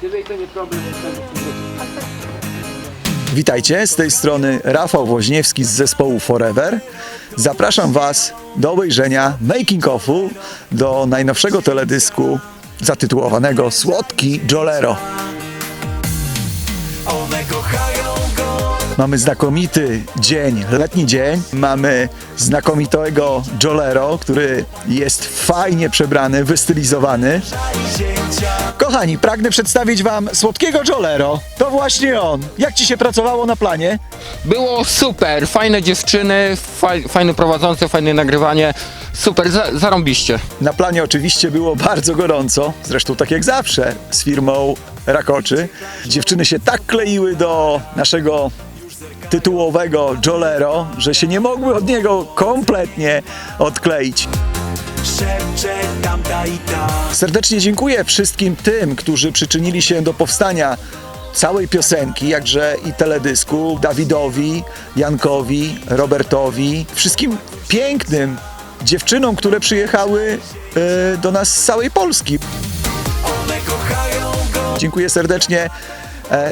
To nie problem, to Witajcie, z tej strony Rafał Woźniewski z zespołu Forever. Zapraszam Was do obejrzenia making offu do najnowszego teledysku zatytułowanego Słodki Jolero. One kochają go Mamy znakomity dzień, letni dzień. Mamy znakomitego Jolero, który jest fajnie przebrany, wystylizowany. Kochani, pragnę przedstawić Wam słodkiego Jolero. To właśnie on. Jak Ci się pracowało na planie? Było super, fajne dziewczyny, faj, fajne prowadzące, fajne nagrywanie. Super, za, zarąbiście. Na planie oczywiście było bardzo gorąco, zresztą tak jak zawsze z firmą Rakoczy. Dziewczyny się tak kleiły do naszego tytułowego Jolero, że się nie mogły od niego kompletnie odkleić. Serdecznie dziękuję wszystkim tym, którzy przyczynili się do powstania całej piosenki, jakże i teledysku, Dawidowi, Jankowi, Robertowi, wszystkim pięknym dziewczynom, które przyjechały e, do nas z całej Polski. One kochają go Dziękuję serdecznie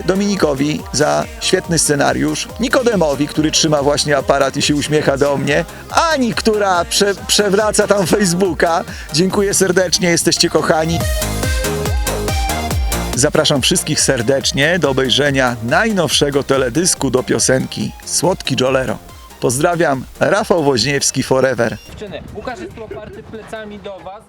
Dominikowi za świetny scenariusz, Nikodemowi, który trzyma właśnie aparat i się uśmiecha do mnie, Ani, która prze, przewraca tam Facebooka. Dziękuję serdecznie, jesteście kochani. Zapraszam wszystkich serdecznie do obejrzenia najnowszego teledysku do piosenki Słodki Jolero. Pozdrawiam, Rafał Woźniewski Forever. Dziewczyny, Łukasz jest oparty plecami do was.